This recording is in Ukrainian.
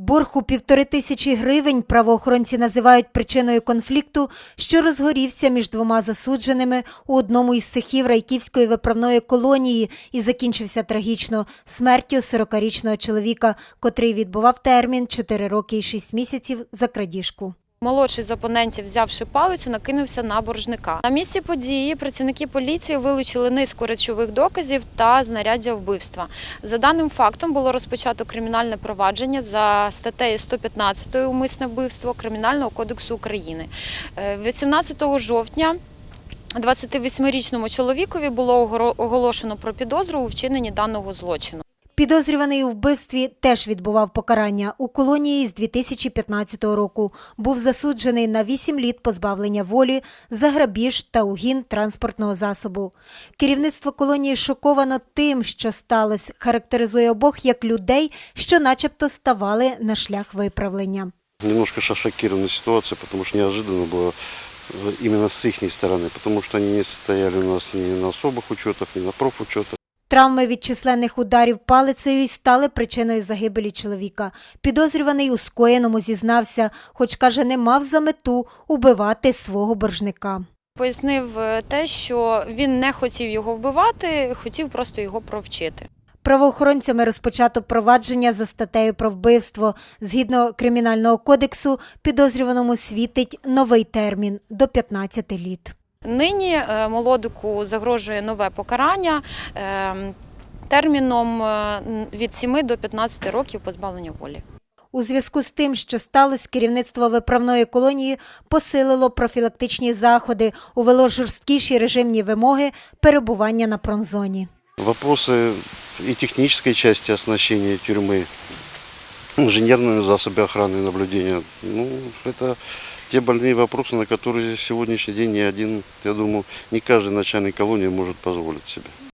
Борг у півтори тисячі гривень правоохоронці називають причиною конфлікту, що розгорівся між двома засудженими у одному із цехів Райківської виправної колонії і закінчився трагічно смертю 40-річного чоловіка, котрий відбував термін 4 роки і 6 місяців за крадіжку. Молодший з опонентів, взявши палицю, накинувся на боржника. На місці події працівники поліції вилучили низку речових доказів та знаряддя вбивства. За даним фактом було розпочато кримінальне провадження за статтею 115 умисне вбивство Кримінального кодексу України. Е, 18 жовтня 28-річному чоловікові було оголошено про підозру у вчиненні даного злочину. Підозрюваний у вбивстві теж відбував покарання у колонії з 2015 року. Був засуджений на 8 літ позбавлення волі за грабіж та угін транспортного засобу. Керівництво колонії шоковано тим, що сталося, характеризує обох як людей, що начебто ставали на шлях виправлення. Немножко ша- шокирована ситуация, потому что неожиданно было э, именно с их стороны, потому что они не стояли у нас ни на особых учетах, ни на профучетах. Травми від численних ударів палицею й стали причиною загибелі чоловіка. Підозрюваний у скоєному зізнався, хоч каже, не мав за мету убивати свого боржника. Пояснив е, те, що він не хотів його вбивати, хотів просто його провчити. Правоохоронцями розпочато провадження за статтею про вбивство. Згідно кримінального кодексу, підозрюваному світить новий термін до 15 літ. Нині е, молодику загрожує нове покарання е, терміном е, від 7 до 15 років позбавлення волі. У зв'язку з тим, що сталося, керівництво виправної колонії посилило профілактичні заходи, увело жорсткіші режимні вимоги перебування на промзоні. Вопросы и технической части оснащения тюрьмы, инженерные засобы охраны и наблюдения, ну, это те больные вопросы, на которые сегодняшний день ни один, я думаю, не каждый начальник колонии может позволить себе.